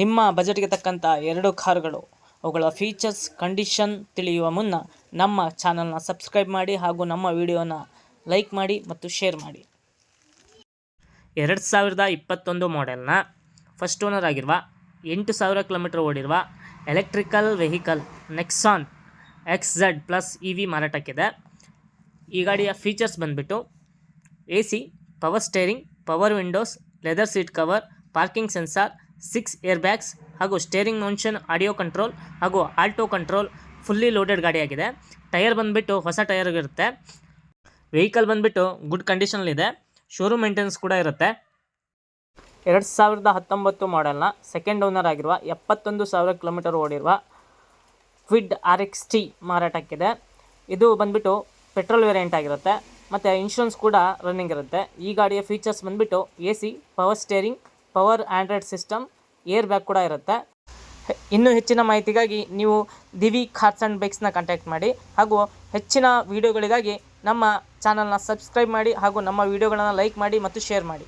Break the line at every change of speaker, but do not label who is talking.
ನಿಮ್ಮ ಬಜೆಟ್ಗೆ ತಕ್ಕಂಥ ಎರಡು ಕಾರುಗಳು. ಅವುಗಳ ಫೀಚರ್ಸ್ ಕಂಡೀಷನ್ ತಿಳಿಯುವ ಮುನ್ನ ನಮ್ಮ ಚಾನಲ್ನ ಸಬ್ಸ್ಕ್ರೈಬ್ ಮಾಡಿ ಹಾಗೂ ನಮ್ಮ ವಿಡಿಯೋನ ಲೈಕ್ ಮಾಡಿ ಮತ್ತು ಶೇರ್ ಮಾಡಿ. ಎರಡು ಸಾವಿರದ ಇಪ್ಪತ್ತೊಂದು ಮಾಡೆಲ್ನ ಫಸ್ಟ್ ಓನರ್ ಆಗಿರುವ, ಎಂಟು ಸಾವಿರ kilometre ಓಡಿರುವ electrical vehicle Nexon X Z plus E V ಮಾರಾಟಕ್ಕಿದೆ. ಈ ಗಾಡಿಯ ಫೀಚರ್ಸ್ ಬಂದುಬಿಟ್ಟು A C power steering power windows leather seat cover parking sensor six air bags ಹಾಗೂ ಸ್ಟೇರಿಂಗ್ ಮೋನ್ಷನ್ ಆಡಿಯೋ ಕಂಟ್ರೋಲ್ ಹಾಗೂ ಆಲ್ಟೋ ಕಂಟ್ರೋಲ್ ಫುಲ್ಲಿ ಲೋಡೆಡ್ ಗಾಡಿಯಾಗಿದೆ. Tyre ಬಂದುಬಿಟ್ಟು ಹೊಸ tyre ಇರುತ್ತೆ. ವೆಹಿಕಲ್ ಬಂದುಬಿಟ್ಟು ಗುಡ್ ಕಂಡೀಷನಲ್ಲಿದೆ ಶೋರೂಮ್ ಮೇಂಟೆನೆನ್ಸ್ ಕೂಡ ಇರುತ್ತೆ. ಎರಡು ಸಾವಿರದ ಹತ್ತೊಂಬತ್ತು ಮಾಡೆಲ್ನ ಸೆಕೆಂಡ್ ಓನರ್ ಆಗಿರುವ ಎಪ್ಪತ್ತೊಂದು ಸಾವಿರ ಕಿಲೋಮೀಟರ್ ಓಡಿರುವ ಕ್ವಿಡ್ ಆರ್ ಎಕ್ಸ್ ಟಿ ಮಾರಾಟಕ್ಕಿದೆ. ಇದು ಬಂದುಬಿಟ್ಟು ಪೆಟ್ರೋಲ್ ವೇರಿಯಂಟ್ ಆಗಿರುತ್ತೆ. ಮತ್ತು ಇನ್ಶೂರೆನ್ಸ್ ಕೂಡ ರನ್ನಿಂಗ್ ಇರುತ್ತೆ. ಈ ಗಾಡಿಯ ಫೀಚರ್ಸ್ ಬಂದುಬಿಟ್ಟು A C, power steering power android system air bag ಕೂಡ ಇರುತ್ತೆ. ಇನ್ನೂ ಹೆಚ್ಚಿನ ಮಾಹಿತಿಗಾಗಿ ನೀವು ದಿವಿ ಕಾರ್ಸ್ ಆ್ಯಂಡ್ ಬೈಕ್ಸ್ನ ಕಾಂಟ್ಯಾಕ್ಟ್ ಮಾಡಿ. ಹಾಗೂ ಹೆಚ್ಚಿನ ವೀಡಿಯೋಗಳಿಗಾಗಿ ನಮ್ಮ ಚಾನಲ್ನ ಸಬ್ಸ್ಕ್ರೈಬ್ ಮಾಡಿ ಹಾಗೂ ನಮ್ಮ ವೀಡಿಯೋಗಳನ್ನು ಲೈಕ್ ಮಾಡಿ ಮತ್ತು ಶೇರ್ ಮಾಡಿ.